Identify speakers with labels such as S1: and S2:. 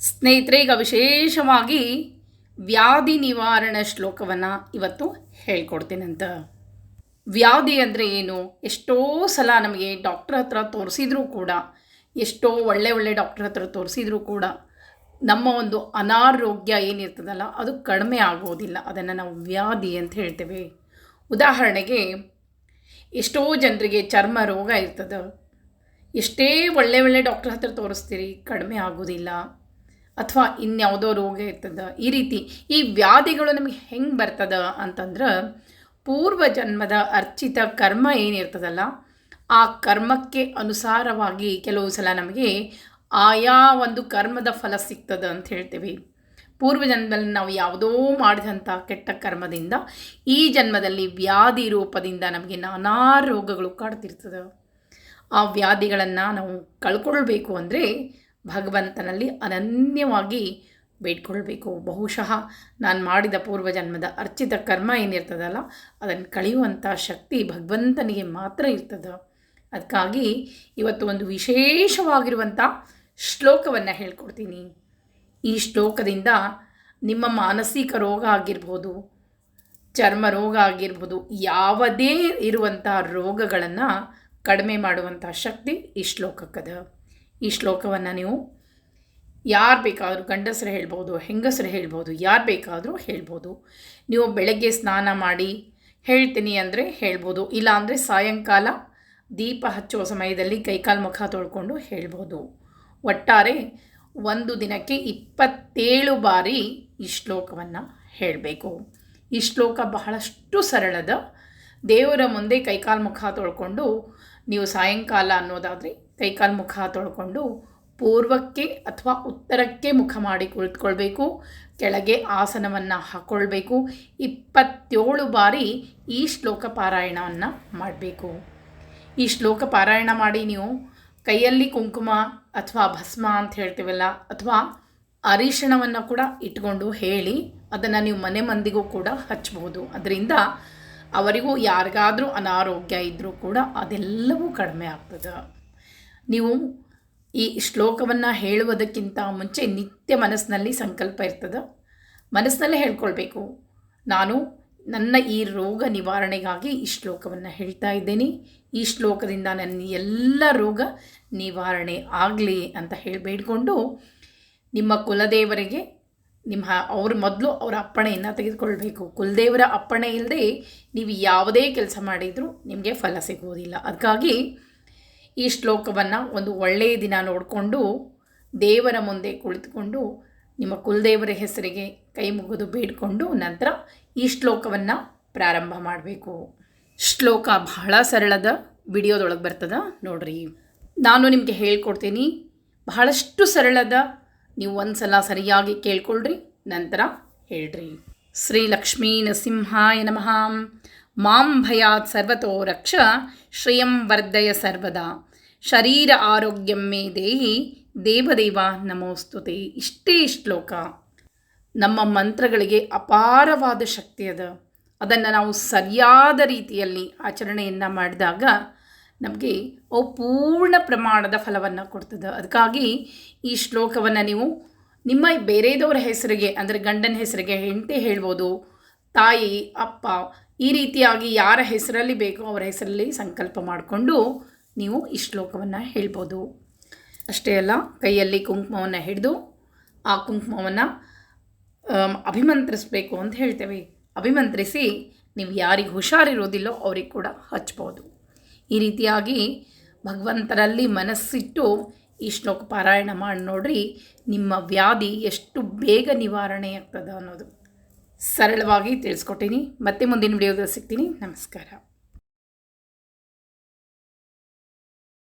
S1: ಸ್ನೇಹಿತರೆ, ಈಗ ವಿಶೇಷವಾಗಿ ವ್ಯಾಧಿ ನಿವಾರಣೆ ಶ್ಲೋಕವನ್ನು ಇವತ್ತು ಹೇಳ್ಕೊಡ್ತೀನಂತ. ವ್ಯಾಧಿ ಅಂದರೆ ಏನು? ಎಷ್ಟೋ ಸಲ ನಮಗೆ ಡಾಕ್ಟ್ರ್ ಹತ್ರ ತೋರಿಸಿದ್ರೂ ಕೂಡ, ಎಷ್ಟೋ ಒಳ್ಳೆ ಒಳ್ಳೆ ಡಾಕ್ಟ್ರ್ ಹತ್ರ ತೋರಿಸಿದ್ರೂ ಕೂಡ, ನಮ್ಮ ಒಂದು ಅನಾರೋಗ್ಯ ಏನಿರ್ತದಲ್ಲ, ಅದು ಕಡಿಮೆ ಆಗೋದಿಲ್ಲ. ಅದನ್ನು ನಾವು ವ್ಯಾಧಿ ಅಂತ ಹೇಳ್ತೇವೆ. ಉದಾಹರಣೆಗೆ, ಎಷ್ಟೋ ಜನರಿಗೆ ಚರ್ಮ ರೋಗ ಇರ್ತದೆ. ಎಷ್ಟೇ ಒಳ್ಳೆ ಒಳ್ಳೆ ಡಾಕ್ಟ್ರ್ ಹತ್ರ ತೋರಿಸ್ತೀರಿ, ಕಡಿಮೆ ಆಗೋದಿಲ್ಲ. ಅಥವಾ ಇನ್ಯಾವುದೋ ರೋಗ ಇರ್ತದೆ, ಈ ರೀತಿ ಈ ವ್ಯಾಧಿಗಳು ನಮಗೆ ಹೆಂಗೆ ಬರ್ತದ ಅಂತಂದ್ರೆ ಪೂರ್ವ ಜನ್ಮದ ಅರ್ಚಿತ ಕರ್ಮ ಏನಿರ್ತದಲ್ಲ, ಆ ಕರ್ಮಕ್ಕೆ ಅನುಸಾರವಾಗಿ ಕೆಲವು ಸಲ ನಮಗೆ ಆಯಾ ಒಂದು ಕರ್ಮದ ಫಲ ಸಿಗ್ತದೆ ಅಂತ ಹೇಳ್ತೀವಿ. ಪೂರ್ವ ಜನ್ಮದಲ್ಲಿ ನಾವು ಯಾವುದೋ ಮಾಡಿದಂಥ ಕೆಟ್ಟ ಕರ್ಮದಿಂದ ಈ ಜನ್ಮದಲ್ಲಿ ವ್ಯಾಧಿ ರೂಪದಿಂದ ನಮಗೆ ನಾನಾ ರೋಗಗಳು ಕಾಡ್ತಿರ್ತದೆ. ಆ ವ್ಯಾಧಿಗಳನ್ನು ನಾವು ಕಳ್ಕೊಳ್ಬೇಕು ಅಂದರೆ ಭಗವಂತನಲ್ಲಿ ಅನನ್ಯವಾಗಿ ಬೇಡ್ಕೊಳ್ಬೇಕು. ಬಹುಶಃ ನಾನು ಮಾಡಿದ ಪೂರ್ವಜನ್ಮದ ಅರ್ಚಿತ ಕರ್ಮ ಏನಿರ್ತದಲ್ಲ ಅದನ್ನು ಕಳೆಯುವಂಥ ಶಕ್ತಿ ಭಗವಂತನಿಗೆ ಮಾತ್ರ ಇರ್ತದೆ. ಅದಕ್ಕಾಗಿ ಇವತ್ತು ಒಂದು ವಿಶೇಷವಾಗಿರುವಂಥ ಶ್ಲೋಕವನ್ನು ಹೇಳ್ಕೊಡ್ತೀನಿ. ಈ ಶ್ಲೋಕದಿಂದ ನಿಮ್ಮ ಮಾನಸಿಕ ರೋಗ ಆಗಿರ್ಬೋದು, ಚರ್ಮ ರೋಗ ಆಗಿರ್ಬೋದು, ಯಾವುದೇ ಇರುವಂಥ ರೋಗಗಳನ್ನು ಕಡಿಮೆ ಮಾಡುವಂಥ ಶಕ್ತಿ ಈ ಶ್ಲೋಕಕ್ಕದ. ಈ ಶ್ಲೋಕವನ್ನು ನೀವು ಯಾರು ಬೇಕಾದರೂ ಗಂಡಸರು ಹೇಳ್ಬೋದು, ಹೆಂಗಸರು ಹೇಳ್ಬೋದು, ಯಾರು ಬೇಕಾದರೂ ಹೇಳ್ಬೋದು. ನೀವು ಬೆಳಗ್ಗೆ ಸ್ನಾನ ಮಾಡಿ ಹೇಳ್ತೀನಿ ಅಂದರೆ ಹೇಳ್ಬೋದು, ಇಲ್ಲಾಂದರೆ ಸಾಯಂಕಾಲ ದೀಪ ಹಚ್ಚುವ ಸಮಯದಲ್ಲಿ ಕೈಕಾಲು ಮುಖ ತೊಳ್ಕೊಂಡು ಹೇಳ್ಬೋದು. ಒಟ್ಟಾರೆ ಒಂದು ದಿನಕ್ಕೆ ಇಪ್ಪತ್ತೇಳು ಬಾರಿ ಈ ಶ್ಲೋಕವನ್ನು ಹೇಳಬೇಕು. ಈ ಶ್ಲೋಕ ಬಹಳಷ್ಟು ಸರಳದ ದೇವರ ಮುಂದೆ ಕೈಕಾಲು ಮುಖ ತೊಳ್ಕೊಂಡು ನೀವು ಸಾಯಂಕಾಲ ಅನ್ನೋದಾದರೆ ಕೈಕಾಲು ಮುಖ ತೊಳ್ಕೊಂಡು ಪೂರ್ವಕ್ಕೆ ಅಥವಾ ಉತ್ತರಕ್ಕೆ ಮುಖ ಮಾಡಿ ಕುಳಿತುಕೊಳ್ಬೇಕು. ಕೆಳಗೆ ಆಸನವನ್ನು ಹಾಕ್ಕೊಳ್ಬೇಕು ಇಪ್ಪತ್ತೇಳು ಬಾರಿ ಈ ಶ್ಲೋಕ ಪಾರಾಯಣವನ್ನು ಮಾಡಬೇಕು. ಈ ಶ್ಲೋಕ ಪಾರಾಯಣ ಮಾಡಿ ನೀವು ಕೈಯಲ್ಲಿ ಕುಂಕುಮ ಅಥವಾ ಭಸ್ಮ ಅಂತ ಹೇಳ್ತೀವಲ್ಲ, ಅಥವಾ ಅರಿಶಿಣವನ್ನು ಕೂಡ ಇಟ್ಕೊಂಡು ಹೇಳಿ, ಅದನ್ನು ನೀವು ಮನೆ ಮಂದಿಗೂ ಕೂಡ ಹಚ್ಚಬಹುದು ಅದರಿಂದ ಅವರಿಗೂ ಯಾರಿಗಾದರೂ ಅನಾರೋಗ್ಯ ಇದ್ದರೂ ಕೂಡ ಅದೆಲ್ಲವೂ ಕಡಿಮೆ ಆಗ್ತದೆ. ನೀವು ಈ ಶ್ಲೋಕವನ್ನು ಹೇಳುವುದಕ್ಕಿಂತ ಮುಂಚೆ ನಿತ್ಯ ಮನಸ್ಸಿನಲ್ಲಿ ಸಂಕಲ್ಪ ಇರ್ತದೆ. ಮನಸ್ಸಿನಲ್ಲೇ ಹೇಳ್ಕೊಳ್ಬೇಕು. ನಾನು ನನ್ನ ಈ ರೋಗ ನಿವಾರಣೆಗಾಗಿ ಈ ಶ್ಲೋಕವನ್ನು ಹೇಳ್ತಾ ಇದ್ದೇನೆ. ಈ ಶ್ಲೋಕದಿಂದ ನನ್ನ ಎಲ್ಲ ರೋಗ ನಿವಾರಣೆ ಆಗಲಿ ಅಂತ ಹೇಳಿ ಬೇಡಿಕೊಂಡು ನಿಮ್ಮ ಕುಲದೇವರಿಗೆ ನಿಮ್ಮ ಅವ್ರ ಮೊದಲು ಅವರ ಅಪ್ಪಣೆಯನ್ನು ತೆಗೆದುಕೊಳ್ಬೇಕು. ಕುಲದೇವರ ಅಪ್ಪಣೆ ಇಲ್ಲದೆ ನೀವು ಯಾವುದೇ ಕೆಲಸ ಮಾಡಿದರೂ ನಿಮಗೆ ಫಲ ಸಿಗುವುದಿಲ್ಲ. ಅದಕ್ಕಾಗಿ ಈ ಶ್ಲೋಕವನ್ನು ಒಂದು ಒಳ್ಳೆಯ ದಿನ ನೋಡಿಕೊಂಡು ದೇವರ ಮುಂದೆ ಕುಳಿತುಕೊಂಡು ನಿಮ್ಮ ಕುಲದೇವರ ಹೆಸರಿಗೆ ಕೈ ಮುಗಿದು ಬೇಡಿಕೊಂಡು ನಂತರ ಈ ಶ್ಲೋಕವನ್ನು ಪ್ರಾರಂಭ ಮಾಡಬೇಕು. ಶ್ಲೋಕ ಬಹಳ ಸರಳದ ವಿಡಿಯೋದೊಳಗೆ ಬರ್ತದ ನೋಡ್ರಿ. ನಾನು ನಿಮಗೆ ಹೇಳ್ಕೊಡ್ತೀನಿ, ಬಹಳಷ್ಟು ಸರಳದ ನೀವು ಒಂದು ಸಲ ಸರಿಯಾಗಿ ಕೇಳ್ಕೊಳ್ರಿ, ನಂತರ ಹೇಳ್ರಿ. ಶ್ರೀ ಲಕ್ಷ್ಮೀ ನರಸಿಂಹಾಯ ನಮಃ. ಮಾಂ ಭಯಾತ್ ಸರ್ವತೋ ರಕ್ಷ, ಶ್ರೇಯಂ ವರ್ಧಯ ಸರ್ವದಾ. ಶರೀರ ಆರೋಗ್ಯಂ ಮೇ ದೇಹಿ, ದೇವದೇವ ನಮೋಸ್ತುತಿ. ಇಷ್ಟೇ ಶ್ಲೋಕ ನಮ್ಮ ಮಂತ್ರಗಳಿಗೆ ಅಪಾರವಾದ ಶಕ್ತಿ ಅದ. ಅದನ್ನು ನಾವು ಸರಿಯಾದ ರೀತಿಯಲ್ಲಿ ಆಚರಣೆಯನ್ನು ಮಾಡಿದಾಗ ನಮಗೆ ಅವು ಪೂರ್ಣ ಪ್ರಮಾಣದ ಫಲವನ್ನು ಕೊಡ್ತದೆ. ಅದಕ್ಕಾಗಿ ಈ ಶ್ಲೋಕವನ್ನು ನೀವು ನಿಮ್ಮ ಬೇರೆದವರ ಹೆಸರಿಗೆ, ಅಂದರೆ ಗಂಡನ ಹೆಸರಿಗೆ ಹೆಂಡತಿ ಹೇಳ್ಬೋದು, ತಾಯಿ, ಅಪ್ಪ, ಈ ರೀತಿಯಾಗಿ ಯಾರ ಹೆಸರಲ್ಲಿ ಬೇಕೋ ಅವರ ಹೆಸರಲ್ಲಿ ಸಂಕಲ್ಪ ಮಾಡಿಕೊಂಡು ನೀವು ಈ ಶ್ಲೋಕವನ್ನು ಹೇಳ್ಬೋದು. ಅಷ್ಟೇ ಅಲ್ಲ, ಕೈಯಲ್ಲಿ ಕುಂಕುಮವನ್ನು ಹಿಡಿದು ಆ ಕುಂಕುಮವನ್ನು ಅಭಿಮಂತ್ರಿಸಬೇಕು ಅಂತ ಹೇಳ್ತೇವೆ. ಅಭಿಮಂತ್ರಿಸಿ ನೀವು ಯಾರಿಗೆ ಹುಷಾರಿರೋದಿಲ್ಲೋ ಅವ್ರಿಗೆ ಕೂಡ ಹಚ್ಬೋದು. ಈ ರೀತಿಯಾಗಿ ಭಗವಂತರಲ್ಲಿ ಮನಸ್ಸಿಟ್ಟು ಈ ಶ್ಲೋಕ ಪಾರಾಯಣ ಮಾಡಿ ನೋಡ್ರಿ, ನಿಮ್ಮ ವ್ಯಾಧಿ ಎಷ್ಟು ಬೇಗ ನಿವಾರಣೆ ಆಗ್ತದೆ ಅನ್ನೋದು. ಸರಳವಾಗಿ ತಿಳಿಸ್ಕೊಟ್ಟಿನಿ. ಮತ್ತೆ ಮುಂದಿನ ವಿಡಿಯೋದಲ್ಲಿ ಸಿಗ್ತೀನಿ. ನಮಸ್ಕಾರ.